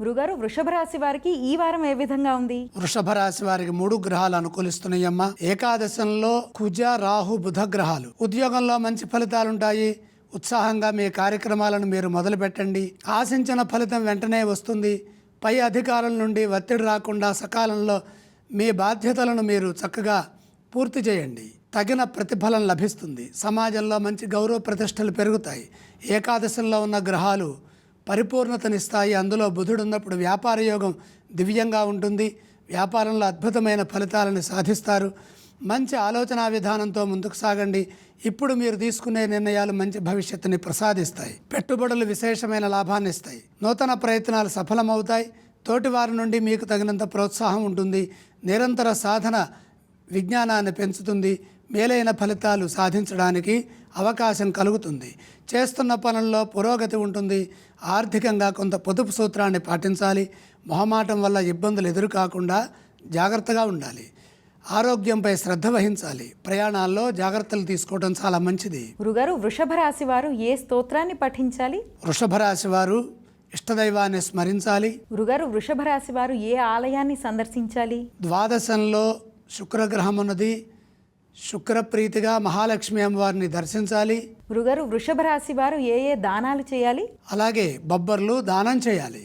గురుగారు వృషభ రాశి వారికి ఈ వారం ఏ విధంగా ఉంది? వృషభ రాశి వారికి మూడు గ్రహాలు అనుకూలిస్తున్నాయమ్మా. ఏకాదశంలో కుజ రాహు బుధ గ్రహాలు. ఉద్యోగంలో మంచి ఫలితాలు ఉంటాయి ఉత్సాహంగా మీ కార్యక్రమాలను మీరు మొదలు పెట్టండి ఆశించిన ఫలితం వెంటనే వస్తుంది. పై అధికారుల నుండి ఒత్తిడి రాకుండా సకాలంలో మీ బాధ్యతలను మీరు చక్కగా పూర్తి చేయండి. తగిన ప్రతిఫలం లభిస్తుంది. సమాజంలో మంచి గౌరవ ప్రతిష్టలు పెరుగుతాయి. ఏకాదశంలో ఉన్న గ్రహాలు పరిపూర్ణతనిస్తాయి. అందులో బుధుడు ఉన్నప్పుడు వ్యాపార యోగం దివ్యంగా ఉంటుంది. వ్యాపారంలో అద్భుతమైన ఫలితాలను సాధిస్తారు. మంచి ఆలోచన విధానంతో ముందుకు సాగండి. ఇప్పుడు మీరు తీసుకునే నిర్ణయాలు మంచి భవిష్యత్తుని ప్రసాదిస్తాయి. పెట్టుబడులు విశేషమైన లాభాన్ని ఇస్తాయి. నూతన ప్రయత్నాలు సఫలమవుతాయి. తోటివారి నుండి మీకు తగినంత ప్రోత్సాహం ఉంటుంది. నిరంతర సాధన విజ్ఞానాన్ని పెంచుతుంది. మేలైన ఫలితాలు సాధించడానికి అవకాశం కలుగుతుంది. చేస్తున్న పనుల్లో పురోగతి ఉంటుంది. ఆర్థికంగా కొంత పొదుపు సూత్రాన్ని పాటించాలి. మొహమాటం వల్ల ఇబ్బందులు ఎదురు కాకుండా జాగ్రత్తగా ఉండాలి. ఆరోగ్యంపై శ్రద్ధ వహించాలి. ప్రయాణాల్లో జాగ్రత్తలు తీసుకోవడం చాలా మంచిది. గురుగారు వృషభ రాశి వారు ఏ స్తోత్రాన్ని పఠించాలి? వృషభ రాశి వారు ఇష్టదైవాన్ని స్మరించాలి. గురుగారు వృషభ రాశి వారు ఏ ఆలయాన్ని సందర్శించాలి? ద్వాదశంలో శుక్రగ్రహం ఉన్నది. శుక్రప్రీతిగా మహాలక్ష్మి అమ్మవారిని దర్శించాలి. గురుగారు వృషభ రాశి వారు ఏ ఏ దానాలు చేయాలి? అలాగే బొబ్బర్లు దానం చేయాలి.